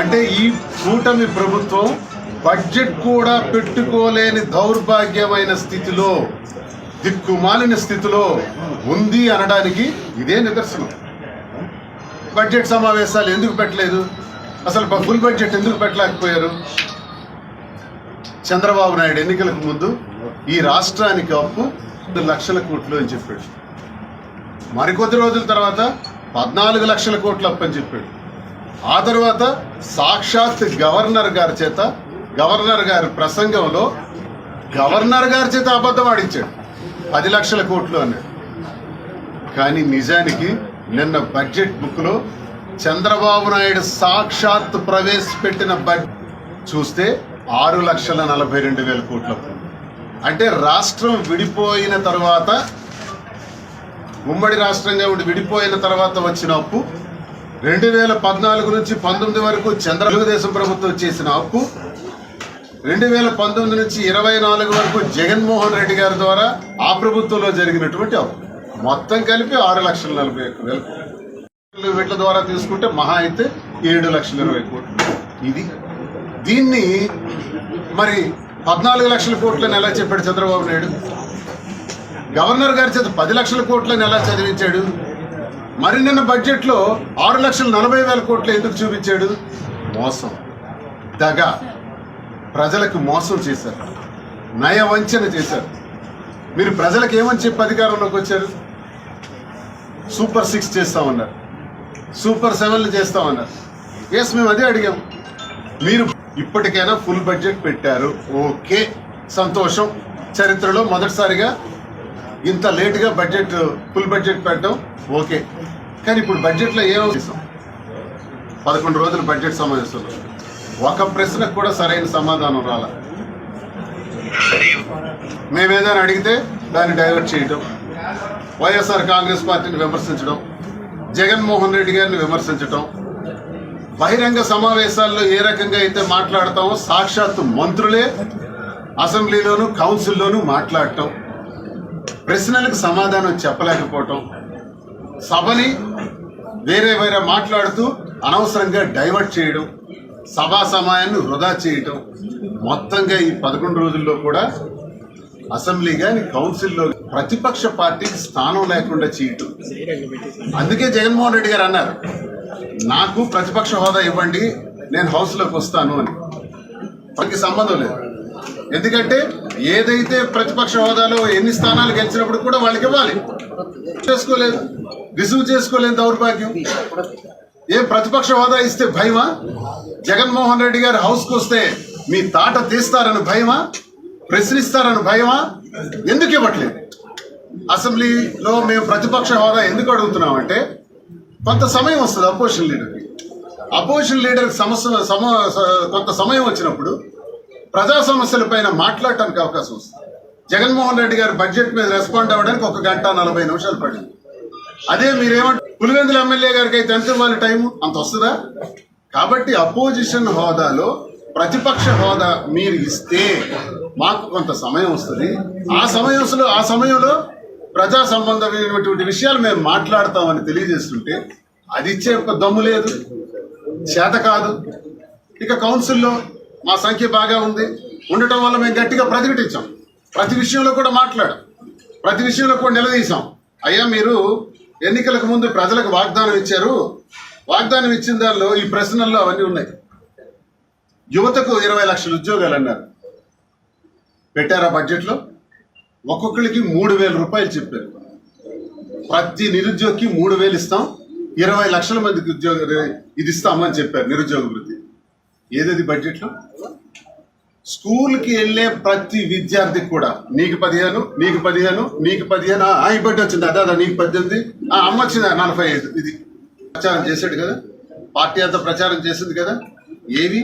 అంటే ఈ కూటమి ప్రభుత్వం బడ్జెట్ కూడా పెట్టుకోలేని దౌర్భాగ్యమైన స్థితిలో దిక్కుమాలిన స్థితిలో ఉంది అనడానికి ఇదే నిదర్శనం. బడ్జెట్ సమావేశాలు ఎందుకు పెట్టలేదు? అసలు ఫుల్ బడ్జెట్ ఎందుకు పెట్టలేకపోయారు? చంద్రబాబు నాయుడు ఎన్నికలకు ముందు ఈ రాష్ట్రానికి అప్పు రెండు లక్షల కోట్లు అని చెప్పాడు. మరికొద్ది రోజుల తర్వాత పద్నాలుగు లక్షల కోట్లు అప్పు అని చెప్పాడు. ఆ తర్వాత సాక్షాత్ గవర్నర్ గారి చేత గవర్నర్ గారి ప్రసంగంలో గవర్నర్ గారి చేత అబద్ధం ఆడించాడు. పది లక్షల కోట్లు అన్నాడు. కానీ నిజానికి నిన్న బడ్జెట్ బుక్లో చంద్రబాబు నాయుడు సాక్షాత్ ప్రవేశపెట్టిన బడ్జెట్ చూస్తే ఆరు లక్షల నలభై రెండు వేల కోట్ల అంటే రాష్ట్రం విడిపోయిన తర్వాత ఉమ్మడి రాష్ట్రంగా ఉండి విడిపోయిన తర్వాత వచ్చిన అప్పు రెండు వేల పద్నాలుగు నుంచి పంతొమ్మిది వరకు చంద్ర తెలుగుదేశం ప్రభుత్వం చేసిన అప్పు రెండు వేల పంతొమ్మిది నుంచి ఇరవై నాలుగు వరకు జగన్మోహన్ రెడ్డి గారి ద్వారా ఆ ప్రభుత్వంలో జరిగినటువంటి అప్పు. మొత్తం కలిపి ఆరు లక్షల నలభై ఒక్క వేల. కోట్లు వీటి ద్వారా తీసుకుంటే మహా అయితే ఏడు లక్షల ఇరవై కోట్లు. ఇది. దీన్ని మరి పద్నాలుగు లక్షల కోట్లని ఎలా చెప్పాడు చంద్రబాబు నాయుడు? గవర్నర్ గారి చేత పది లక్షల కోట్లని ఎలా చదివించాడు? మరి నిన్న బడ్జెట్లో ఆరు లక్షల నలభై వేల కోట్లు ఎందుకు చూపించాడు? మోసం. దగ. ప్రజలకు మోసం చేశారు. నయ వంచన చేశారు. మీరు ప్రజలకు ఏమని చెప్పి అధికారంలోకి వచ్చారు? సూపర్ సిక్స్ చేస్తామన్నారు సూపర్ సెవెన్లు చేస్తామన్నారు ఎస్ మేము అదే అడిగాం. మీరు ఇప్పటికైనా ఫుల్ బడ్జెట్ పెట్టారు. ఓకే. సంతోషం. చరిత్రలో మొదటిసారిగా ఇంత లేటుగా బడ్జెట్ ఫుల్ బడ్జెట్ పెట్టడం ఓకే. కానీ ఇప్పుడు బడ్జెట్లో ఏమో పదకొండు రోజులు బడ్జెట్ సమావేశంలో. ఒక ప్రశ్నకు కూడా సరైన సమాధానం రాల? మేమేదైనా అడిగితే దాన్ని డైవర్ట్ చేయటం వైఎస్ఆర్ కాంగ్రెస్ పార్టీని విమర్శించడం జగన్మోహన్ రెడ్డి గారిని విమర్శించటం బహిరంగ సమావేశాల్లో ఏ రకంగా అయితే మాట్లాడతామో సాక్షాత్ మంత్రులే అసెంబ్లీలోను కౌన్సిల్లోనూ మాట్లాడటం ప్రశ్నలకు సమాధానం చెప్పలేకపోవటం సభని వేరే వేరే మాట్లాడుతూ అనవసరంగా డైవర్ట్ చేయడం సభా సమయాన్ని వృధా చేయటం మొత్తంగా ఈ పదకొండు రోజుల్లో కూడా అసెంబ్లీ కానీ కౌన్సిల్లో ప్రతిపక్ష పార్టీకి స్థానం లేకుండా చేయటం. అందుకే జగన్మోహన్ రెడ్డి గారు అన్నారు నాకు ప్రతిపక్ష హోదా ఇవ్వండి నేను హౌస్లోకి వస్తాను అని. వాళ్ళకి సంబంధం లేదు. ఎందుకంటే ఏదైతే ప్రతిపక్ష హోదాలో ఎన్ని స్థానాలు గెలిచినప్పుడు కూడా వాళ్ళకి ఇవ్వాలి. చేసుకోలేదు. రిసీవ్ చేసుకోలేని దౌర్భాగ్యం. ఏం ప్రతిపక్ష హోదా ఇస్తే భయమా? జగన్మోహన్ రెడ్డి గారు హౌస్కి వస్తే మీ తాట తీస్తారని భయమా? ప్రశ్నిస్తారని భయమా? ఎందుకు ఇవ్వట్లేదు? అసెంబ్లీలో మేము ప్రతిపక్ష హోదా ఎందుకు అడుగుతున్నామంటే కొంత సమయం వస్తుంది అపోజిషన్ లీడర్కి. అపోజిషన్ లీడర్ సమస్య సమ స- కొంత సమయం వచ్చినప్పుడు ప్రజా సమస్యల పైన మాట్లాడటానికి అవకాశం వస్తుంది. జగన్మోహన్ రెడ్డి గారు బడ్జెట్ మీద రెస్పాండ్ అవ్వడానికి ఒక గంట నలభై నిమిషాలు పడింది. అదే మీరేమంటారు పులివెందుల ఎమ్మెల్యే గారికి అయితే ఎంత ఇవ్వాలి టైము? అంత వస్తుందా? కాబట్టి అపోజిషన్ హోదాలో ప్రతిపక్ష హోదా మీరు ఇస్తే మాకు కొంత సమయం వస్తుంది. ఆ సమయంలో ఆ సమయంలో ప్రజా సంబంధమైనటువంటి విషయాలు మేము మాట్లాడతామని తెలియజేస్తుంటే అది ఇచ్చే ఒక దమ్ము లేదు. చేత కాదు. ఇక కౌన్సిల్లో మా సంఖ్య బాగా ఉంది. ఉండటం వల్ల మేము గట్టిగా ప్రతిఘటించాం. ప్రతి విషయంలో కూడా మాట్లాడాం. ప్రతి విషయంలో కూడా నిలదీసాం అయ్యా మీరు ఎన్నికలకు ముందు ప్రజలకు వాగ్దానం ఇచ్చారు. వాగ్దానం ఇచ్చిన దానిలో ఈ ప్రశ్నల్లో అవన్నీ ఉన్నాయి. యువతకు ఇరవై లక్షల ఉద్యోగాలు అన్నారు. పెట్టారా బడ్జెట్లో? ఒక్కొక్కరికి మూడు వేల రూపాయలు చెప్పారు. ప్రతి నిరుద్యోగికి మూడు వేలు ఇస్తాం. ఇరవై లక్షల మందికి ఉద్యోగ ఇది ఇస్తామని చెప్పారు నిరుద్యోగ వృత్తి. ఏదది బడ్జెట్లో? స్కూల్కి వెళ్ళే ప్రతి విద్యార్థికి కూడా నీకు పదిహేను నీకు పదిహేను నీకు పదిహేను ఆ, ఈ వచ్చింది అదా అదా నీకు పద్దెనిమిది ఆ, అమ్మ వచ్చింది నలభై ఐదు ఇది. ప్రచారం చేశాడు కదా? పార్టీ అంతా ప్రచారం చేసింది కదా? ఏవి?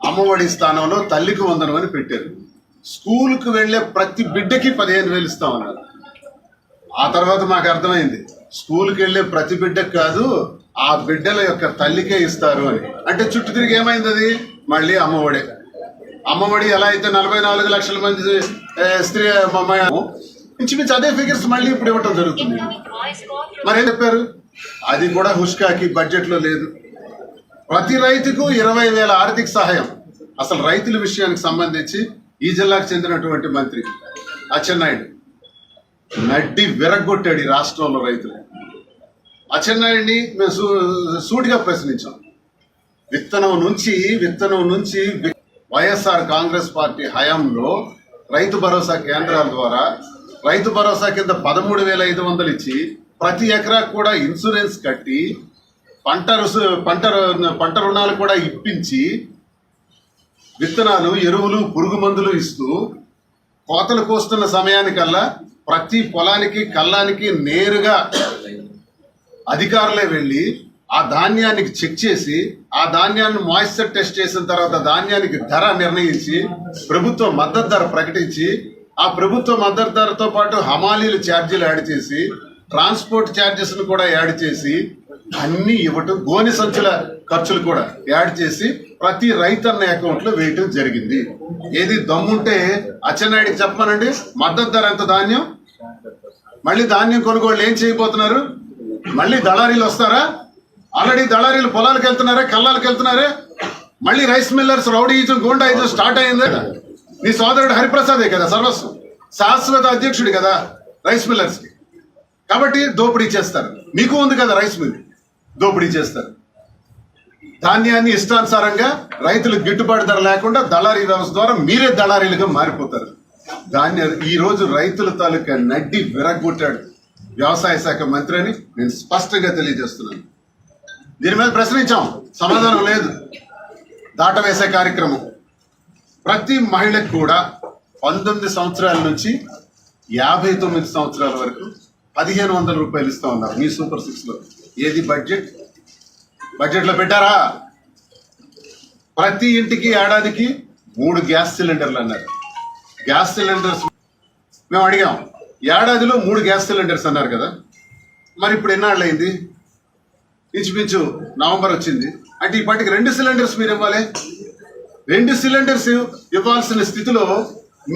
అమ్మఒడి స్థానంలో తల్లికి వందనం అని పెట్టారు. స్కూల్కి వెళ్ళే ప్రతి బిడ్డకి పదిహేను వేలు ఇస్తామన్నారు ఆ తర్వాత మాకు అర్థమైంది స్కూల్కి వెళ్ళే ప్రతి బిడ్డకు కాదు ఆ బిడ్డల యొక్క తల్లికే ఇస్తారు అని. అంటే చుట్టూ తిరిగి ఏమైంది అది? మళ్ళీ అమ్మఒడి అమ్మఒడి ఎలా అయితే నలభై నాలుగు లక్షల మంది స్త్రీ అమ్మాయి ఇంచుమించు అదే ఫిగర్స్ మళ్ళీ ఇప్పుడు ఇవ్వటం జరుగుతుంది. మరి ఏం చెప్పారు? అది కూడా హుష్కాకి బడ్జెట్లో లేదు. ప్రతి రైతుకు ఇరవై వేల ఆర్థిక సహాయం. అసలు రైతుల విషయానికి సంబంధించి ఈ జిల్లాకు చెందినటువంటి మంత్రి అచ్చెన్నాయుడు నడ్డి విరగొట్టాడు ఈ రాష్ట్రంలో రైతులు. అచ్చెన్నాయుడిని మేము సూ- సూటిగా ప్రశ్నించాం. విత్తనం నుంచి విత్తనం నుంచి వైఎస్ఆర్ కాంగ్రెస్ పార్టీ హయాంలో రైతు భరోసా కేంద్రాల ద్వారా రైతు భరోసా కింద పదమూడు వేల ఐదు వందలు ఇచ్చి ప్రతి ఎకరా కూడా ఇన్సూరెన్స్ కట్టి పంట రుసు పంట పంట రుణాలు కూడా ఇప్పించి విత్తనాలు ఎరువులు పురుగు మందులు ఇస్తూ కోతలు కోస్తున్న సమయానికల్లా ప్రతి పొలానికి కల్లానికి నేరుగా అధికారులే వెళ్ళి ఆ ధాన్యానికి చెక్ చేసి ఆ ధాన్యాన్ని మాయిశ్చర్ టెస్ట్ చేసిన తర్వాత ధాన్యానికి ధర నిర్ణయించి ప్రభుత్వం మద్దతు ధర ప్రకటించి ఆ ప్రభుత్వ మద్దతు ధరతో పాటు హమాలీలు ఛార్జీలు యాడ్ చేసి ట్రాన్స్పోర్ట్ ఛార్జెస్ను కూడా యాడ్ చేసి అన్ని ఇవ్వటం గోని సంచుల ఖర్చులు కూడా యాడ్ చేసి ప్రతి రైతన్న అకౌంట్లో వేయటం జరిగింది. ఏది దమ్ముంటే అచ్చెన్నాయుడికి చెప్పమనండి మద్దతు ధర ఎంత ధాన్యం? మళ్ళీ ధాన్యం కొనుగోళ్ళు ఏం చేయబోతున్నారు? మళ్ళీ దళారీలు వస్తారా? ఆల్రెడీ దళారీలు పొలాలకు వెళ్తున్నారే కళ్ళాలకు వెళ్తున్నారే. మళ్ళీ rice millers rowdyism goondaism start అయింది. నీ సోదరుడు హరిప్రసాదే కదా సర్వస్వం శాశ్వత అధ్యక్షుడు కదా రైస్ మిల్లర్స్కి. కాబట్టి దోపిడీ చేస్తారు. మీకు ఉంది కదా రైస్ మిల్ దోపిడీ చేస్తారు. ధాన్యాన్ని ఇష్టానుసారంగా రైతులకు గిట్టుబాటు ధర లేకుండా దళారీ వ్యవస్థ ద్వారా మీరే దళారీలుగా మారిపోతారు. ధాన్య ఈ రోజు రైతుల తాలూకా నడ్డి విరగొట్టాడు వ్యవసాయ శాఖ మంత్రి అని నేను స్పష్టంగా తెలియజేస్తున్నాను. దీని మీద ప్రశ్నించాం. సమాధానం లేదు. దాటవేసే కార్యక్రమం. ప్రతి మహిళకు కూడా పంతొమ్మిది సంవత్సరాల నుంచి యాభై తొమ్మిది సంవత్సరాల వరకు పదిహేను వందల రూపాయలు ఇస్తా ఉన్నారు మీ సూపర్ సిక్స్లో. ఏది బడ్జెట్? బడ్జెట్లో పెట్టారా? ప్రతి ఇంటికి ఏడాదికి మూడు గ్యాస్ సిలిండర్లు అన్నారు. గ్యాస్ సిలిండర్స్ మేము అడిగాం. ఏడాదిలో మూడు గ్యాస్ సిలిండర్స్ అన్నారు కదా. మరి ఇప్పుడు ఎన్నాళ్ళు అయింది ఇంచుమించు నవంబర్ వచ్చింది. అంటే ఇప్పటికి రెండు సిలిండర్స్ మీరు ఇవ్వాలి. రెండు సిలిండర్స్ ఇవ్వాల్సిన స్థితిలో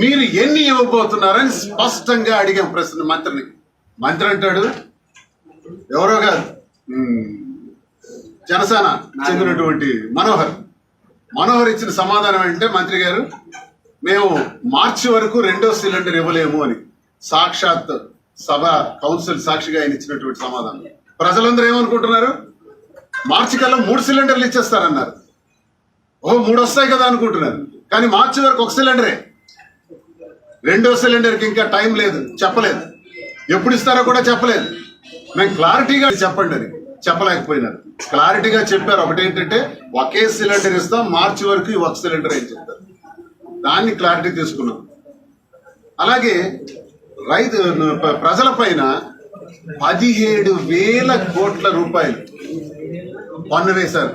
మీరు ఎన్ని ఇవ్వబోతున్నారని స్పష్టంగా అడిగాం ప్రశ్న మంత్రిని. మంత్రి అంటాడు ఎవరో కాదు జనసేన చెందినటువంటి మనోహర్. మనోహర్ ఇచ్చిన సమాధానం అంటే మంత్రి గారు మేము మార్చి వరకు రెండో సిలిండర్ ఇవ్వలేము అని. సాక్షాత్ సభ కౌన్సిల్ సాక్షిగా ఆయన ఇచ్చినటువంటి సమాధానం. ప్రజలందరూ ఏమనుకుంటున్నారు? మార్చి కల్లా మూడు సిలిండర్లు ఇచ్చేస్తారన్నారు ఓ మూడు వస్తాయి కదా అనుకుంటున్నారు. కానీ మార్చి వరకు ఒక సిలిండరే. రెండో సిలిండర్కి ఇంకా టైం లేదు చెప్పలేదు. ఎప్పుడు ఇస్తారో కూడా చెప్పలేదు. మేము క్లారిటీగా చెప్పండి అని చెప్పలేకపోయినారు. క్లారిటీగా చెప్పారు. ఒకటి ఏంటంటే ఒకే సిలిండర్ ఇస్తాం మార్చి వరకు ఈ ఒక సిలిండర్ అని చెప్తారు దాన్ని క్లారిటీ తీసుకున్నాం. అలాగే రైతు ప్రజల పైన పదిహేడు వేల కోట్ల రూపాయలు. పన్ను వేశారు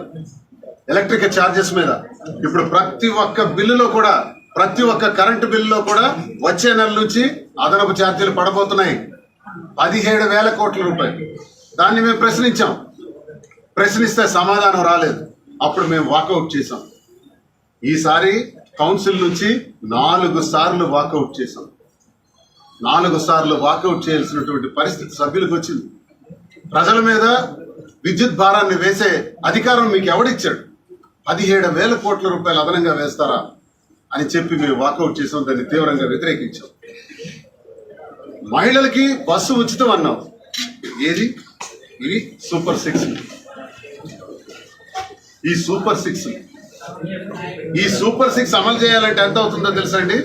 ఎలక్ట్రిక్ ఛార్జెస్ మీద. ఇప్పుడు ప్రతి ఒక్క బిల్లులో కూడా ప్రతి ఒక్క కరెంటు బిల్లులో కూడా వచ్చే నెల నుంచి అదనపు ఛార్జీలు పడబోతున్నాయి. పదిహేడు వేల కోట్ల రూపాయలు. దాన్ని మేము ప్రశ్నించాం. ప్రశ్నిస్తే సమాధానం రాలేదు. అప్పుడు మేము వాకౌట్ చేసాం ఈసారి కౌన్సిల్ నుంచి నాలుగు సార్లు వాకౌట్ చేసాం నాలుగు సార్లు వాకౌట్ చేయాల్సినటువంటి పరిస్థితి సభ్యులకు వచ్చింది. ప్రజల మీద విద్యుత్ భారాన్ని వేసే అధికారం మీకు ఎవడిచ్చాడు? పదిహేడు వేల కోట్ల రూపాయలు అదనంగా వేస్తారా అని చెప్పి మేము వాకౌట్ చేసాం దాన్ని తీవ్రంగా వ్యతిరేకించాం. మహిళలకి బస్సు ఉచితం అన్నాం. ఏది? ఇవి సూపర్ సిక్స్. ఈ సూపర్ సిక్స్. ఈ సూపర్ సిక్స్ అమలు చేయాలంటే ఎంత అవుతుందో తెలుసా అండి?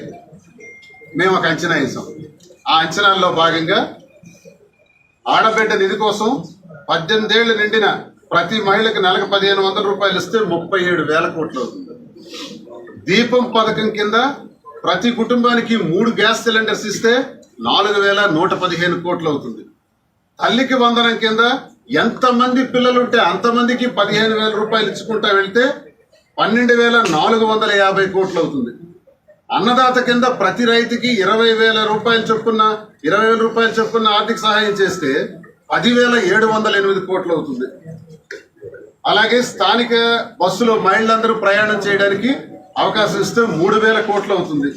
మేము ఒక అంచనా వేసాం. ఆ అంచనాల్లో భాగంగా ఆడబిడ్డ నిధి కోసం పద్దెనిమిదేళ్ళు నిండిన ప్రతి మహిళకి నెలకు పదిహేను వందల రూపాయలు ఇస్తే ముప్పై ఏడు వేల కోట్లు అవుతుంది. దీపం పథకం కింద ప్రతి కుటుంబానికి మూడు గ్యాస్ సిలిండర్స్ ఇస్తే నాలుగు వేల నూట పదిహేను కోట్లు అవుతుంది. తల్లికి వందనం కింద ఎంతమంది పిల్లలుంటే అంతమందికి పదిహేను వేల రూపాయలు ఇచ్చుకుంటా వెళ్తే పన్నెండు వేల నాలుగు వందల యాభై కోట్లు అవుతుంది. అన్నదాత కింద ప్రతి రైతుకి ఇరవై వేల రూపాయలు చొప్పున ఇరవై వేల రూపాయలు చొప్పున ఆర్థిక సహాయం చేస్తే పదివేల ఏడు వందల ఎనిమిది కోట్లు అవుతుంది. అలాగే స్థానిక బస్సులో మహిళలందరూ ప్రయాణం చేయడానికి అవకాశం ఇస్తే మూడు వేల కోట్లు అవుతుంది.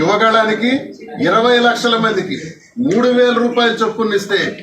యువగళానికి ఇరవై లక్షల మందికి మూడు వేల రూపాయలు చొప్పున ఇస్తే